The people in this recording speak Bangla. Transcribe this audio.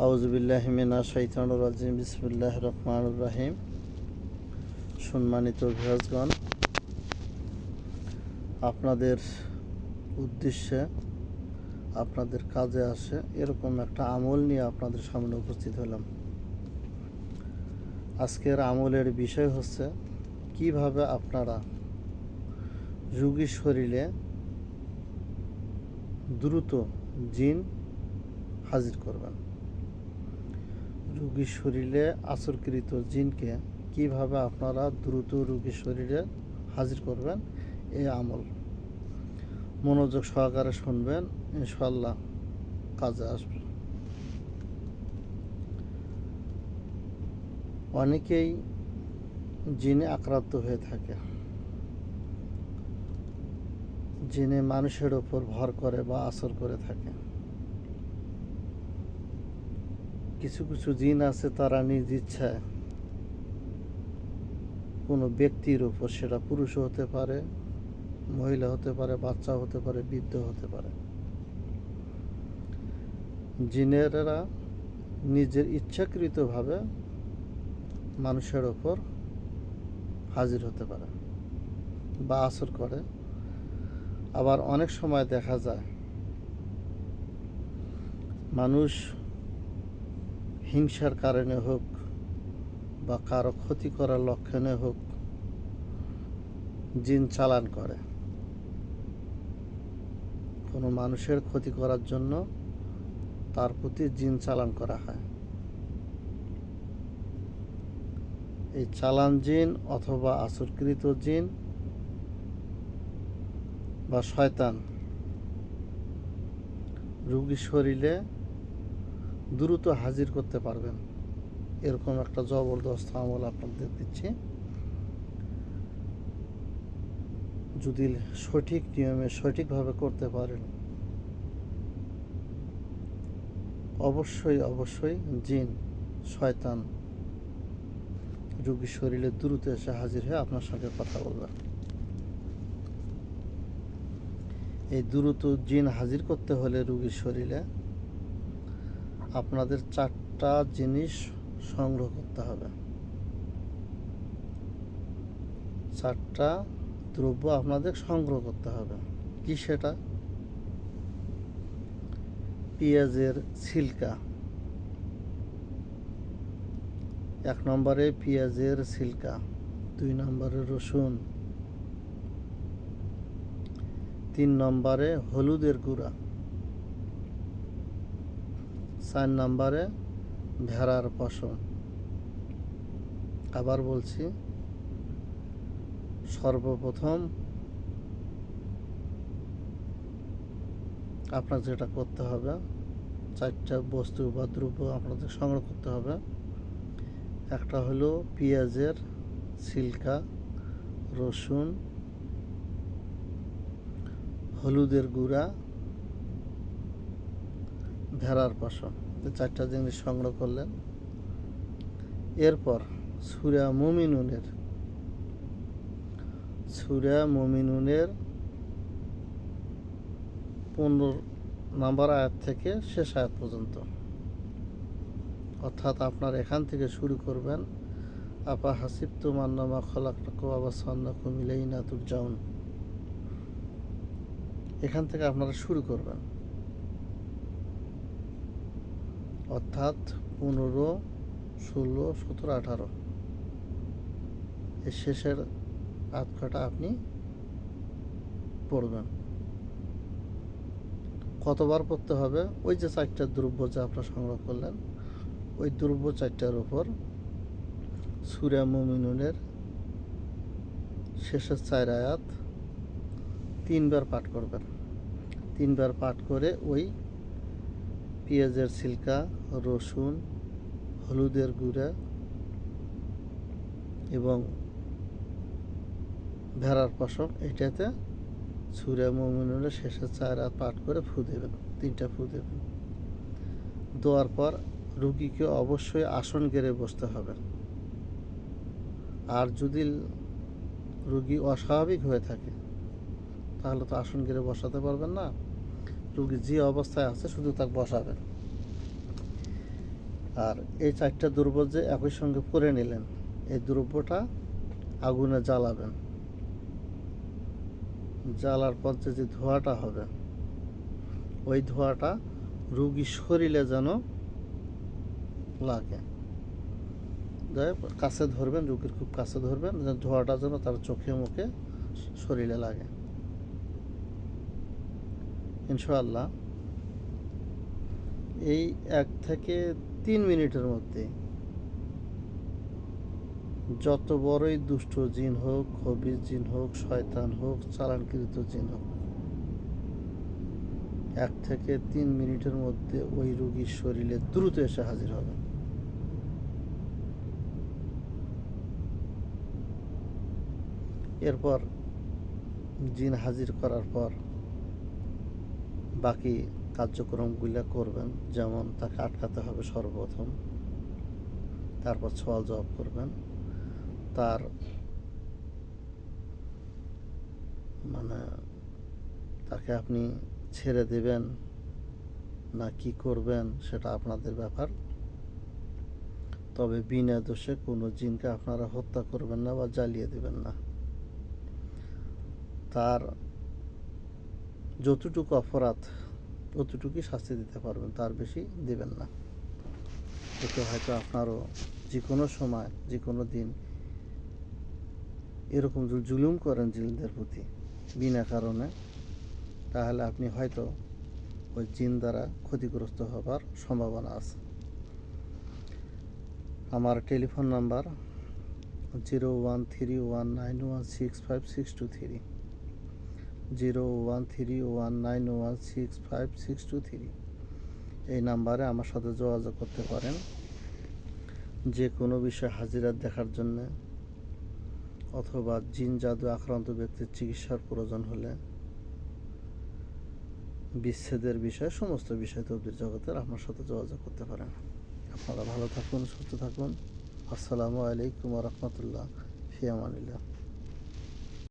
আউজবিল্লাহমিনা শৈতানুর রাজিম বিসমুল্লাহ রহমানুর রাহিম। সম্মানিত ভিরাজগণ আপনাদের উদ্দেশ্যে, আপনাদের কাজে আসে এরকম একটা আমল নিয়ে আপনাদের সামনে উপস্থিত হলাম। আজকের আমলের বিষয় হচ্ছে, কীভাবে আপনারা রুগীর শরীরে দ্রুত জিন হাজির করবেন। রুগীর শরীরে আচরকৃত জিনকে কীভাবে আপনারা দ্রুত রুগীর শরীরে হাজির করবেন এই আমল। মনোযোগ সহকারে শুনবেন ইনশাল্লাহ কাজে আসবে। অনেকেই জিনে আক্রান্ত হয়ে থাকে। জিনে মানুষের ওপর ভর করে বা আসর করে থাকে। কিছু কিছু জিন আছে তারা নিজ ইচ্ছায় কোনো ব্যক্তির উপর সেটা পুরুষও হতে পারে, মহিলা হতে পারে, বাচ্চা হতে পারে, বৃদ্ধ হতে পারে। জিনেরা নিজের ইচ্ছাকৃতভাবে মানুষের ওপর হাজির হতে পারে বা আসর করে। আবার অনেক সময় দেখা যায়, মানুষ হিংসার কারণে হোক বা কারও ক্ষতি করার লক্ষণে হোক, জিন চালান করে। কোনো মানুষের ক্ষতি করার জন্য তার প্রতি জিন চালান করা হয়। এই চালান জিন অথবা আসরকৃত জিন বা শয়তান রুগীর শরীরে দ্রুত হাজির করতে পারবেন। এরকম একটা জবরদস্ত আমল আপনাদের দিচ্ছি। যদি সঠিক নিয়মে সঠিকভাবে করতে পারেন, অবশ্যই অবশ্যই জিন, শয়তান রুগীর শরীরে দ্রুত এসে হাজির হয়ে আপনার সঙ্গে কথা বলবে। এই দ্রুত জিন হাজির করতে হলে রুগীর শরীরে আপনাদের চারটা জিনিস সংগ্রহ করতে হবে। চারটা দ্রব্য আপনাদের সংগ্রহ করতে হবে। কি সেটা? পেঁয়াজের ছিলকা। এক নম্বরে পেঁয়াজের ছিলকা, দুই নম্বরে রসুন, তিন নম্বরে হলুদের গুঁড়া। চার নাম্বারে ভেড়ার পশম আবার বলছি, সর্বপ্রথম আপনার যেটা করতে হবে, চারটা বস্তু বা দ্রব্য আপনাদের সংগ্রহ করতে হবে। একটা হলো পেঁয়াজের সিল্কা রসুন, হলুদের গুঁড়া ভেড়ার পশম চারটা জিনিস সংগ্রহ করলেন। এরপর সুরা মুমিনুনের সুরা মুমিনুনের পনেরো নাম্বার আয়াত থেকে শেষ আয়াত পর্যন্ত। অর্থাৎ আপনার এখান থেকে শুরু করবেন, আপা হাসিব তু মান্নামা খলাক আবা সন্নাকু মিলেই না তুর এখান থেকে আপনারা শুরু করবেন। অর্থাৎ পনেরো, ষোলো, সতেরো, আঠারো। এর শেষের আধ আপনি পড়বেন। কতবার পড়তে হবে? ওই যে চারটা দ্রব্য যা আপনারা সংগ্রহ করলেন, ওই দ্রব্য চারটার উপর সুরা মুমিনুনের শেষের চার আয়াত তিনবার পাঠ করবেন। তিনবার পাঠ করে ওই পেঁয়াজের ছিলকা রসুন, হলুদের গুঁড়া এবং ভেড়ার পশম, এটাতে সুরে মমিনুলের শেষে চার রাত পাঠ করে ফু দেবেন, তিনটা ফু দেবেন। দেওয়ার পর রুগীকে অবশ্যই আসন গেড়ে বসতে হবে। আর যদি রুগী অস্বাভাবিক হয়ে থাকে, তাহলে তো আসন গেড়ে বসাতে পারবেন না। রুগী যে অবস্থায় আছে শুধু তাকে বসাবেন। আর এই চারটা দ্রব্য যে একই সঙ্গে করে নিলেন, এই দ্রব্যটা আগুনে জ্বালাবেন। জ্বালার পর যে ধোঁয়াটা হবে, ওই ধোঁয়াটা রুগী শরীরে যেন লাগে। কাছে ধরবেন, রুগীর খুব কাছে ধরবেন ধোঁয়াটা যেন তার চোখে মুখে শরীরে লাগে। ইনশাআল্লাহ। এই এক থেকে তিন মিনিটের মধ্যে যত বড়ই দুষ্ট জিন হোক খবির জিন হোক, শয়তান হোক, চালানকৃত জিন হোক, এক থেকে তিন মিনিটের মধ্যে ওই রুগীর শরীরে দ্রুত এসে হাজির হবে। এরপর জিন হাজির করার পর বাকি কার্যক্রমগুলো করবেন, যেমন তাকে আটকাতে হবে সর্বপ্রথম, তারপর সওয়াল জবাব করবেন, তার মানে তাকে আপনি ছেড়ে দেবেন না কি করবেন সেটা আপনাদের ব্যাপার। তবে বিনা দোষে কোনো জিনকে আপনারা হত্যা করবেন না বা জ্বালিয়ে দেবেন না। তার যতটুকু অপরাধ, ততটুকুই শাস্তি দিতে পারবেন, তার বেশি দেবেন না। এতে হয়তো আপনারও যে কোনো সময় যে কোনো দিন এরকম জুলুম করেন জিনদের প্রতি বিনা কারণে, তাহলে আপনি হয়তো ওই জিন দ্বারা ক্ষতিগ্রস্ত হবার সম্ভাবনা আছে। আমার telephone number zero one three one nine one six five six two three. Zero one three one nine one six five six two three. এই নাম্বারে আমার সাথে যোগাযোগ করতে পারেন। যে কোনো বিষয়ে হাজিরা দেখার জন্য অথবা জিন জাদু আক্রান্ত ব্যক্তির চিকিৎসার প্রয়োজন হলে বিচ্ছেদের বিষয়ে সমস্ত বিষয় তদ্বির জগতের আপনার সাথে যোগাযোগ করতে পারেন। আপনারা ভালো থাকুন, সুস্থ থাকুন। আসসালামু আলাইকুম রহমতুল্লাহ। ফিয়ামানিল্লাহ